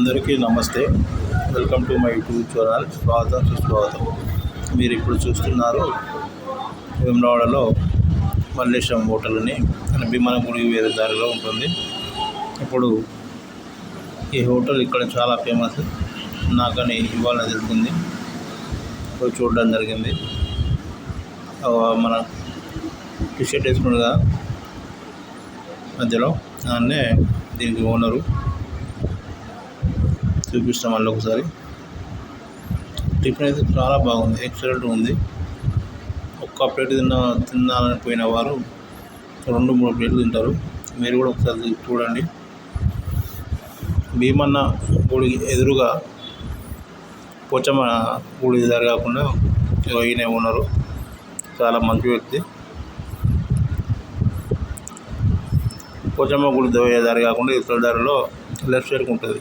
అందరికీ నమస్తే. Welcome to my YouTube channel స్వాగతం సుస్వాగతం మీరు ఇప్పుడు చూస్తున్నారు వేములవాడలో మల్లేశ్వరం హోటల్ అని మన భీమన గుడి వేరే దారిలో ఉంటుంది. ఇప్పుడు ఈ హోటల్ ఇక్కడ చాలా ఫేమస్. నాకని ఇవాళ తెలుస్తుంది చూడడం జరిగింది. ఆ, మన టీషర్ట్ వేసుకున్నగా మధ్యలో దాన్నే దీనికి ఓనరు. చూపిస్తాం మళ్ళీ ఒకసారి. టిఫిన్ అయితే చాలా బాగుంది ఎక్సలెంట్ ఉంది. ఒక్క ప్లేట్ తిన్న తినాలని పోయిన వారు రెండు మూడు ప్లేట్లు తింటారు. మీరు కూడా ఒకసారి చూడండి. భీమన్న గుడి ఎదురుగా పోచమ్మ గుడి దారి కాకుండా ఈయన ఉన్నారు. చాలా మంచి వ్యక్తి. పోచమ్మ గుడి దారి కాకుండా ఇతర దారిలో లెఫ్ట్ సైడ్కి ఉంటుంది.